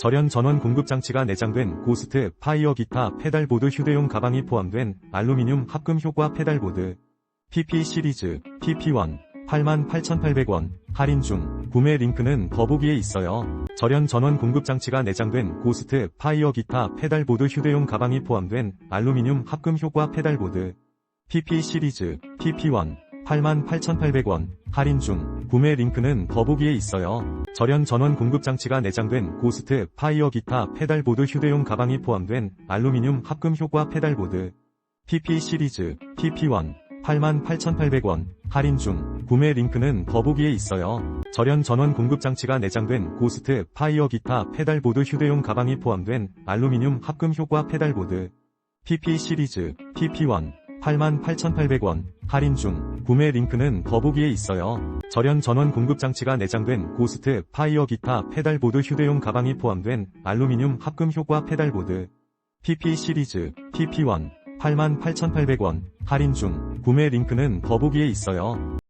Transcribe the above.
절연 전원 공급 장치가 내장된 고스트 파이어 기타 페달보드 휴대용 가방이 포함된 알루미늄 합금 효과 페달보드. PP 시리즈 PP1 88,800원 할인 중. 구매 링크는 더보기에 있어요. 절연 전원 공급 장치가 내장된 고스트 파이어 기타 페달보드 휴대용 가방이 포함된 알루미늄 합금 효과 페달보드. PP 시리즈 PP1 88,800원 할인 중 구매 링크는 더보기에 있어요. 절연 전원 공급 장치가 내장된 고스트 파이어 기타 페달보드 휴대용 가방이 포함된 알루미늄 합금 효과 페달보드 PP 시리즈 PP1 88,800원 할인 중 구매 링크는 더보기에 있어요. 절연 전원 공급 장치가 내장된 고스트 파이어 기타 페달보드 휴대용 가방이 포함된 알루미늄 합금 효과 페달보드 PP 시리즈 PP1 88,800원. 할인 중. 구매 링크는 더보기에 있어요. 절연 전원 공급 장치가 내장된 고스트 파이어 기타 페달보드 휴대용 가방이 포함된 알루미늄 합금 효과 페달보드. PP 시리즈 PP1 88,800원. 할인 중. 구매 링크는 더보기에 있어요.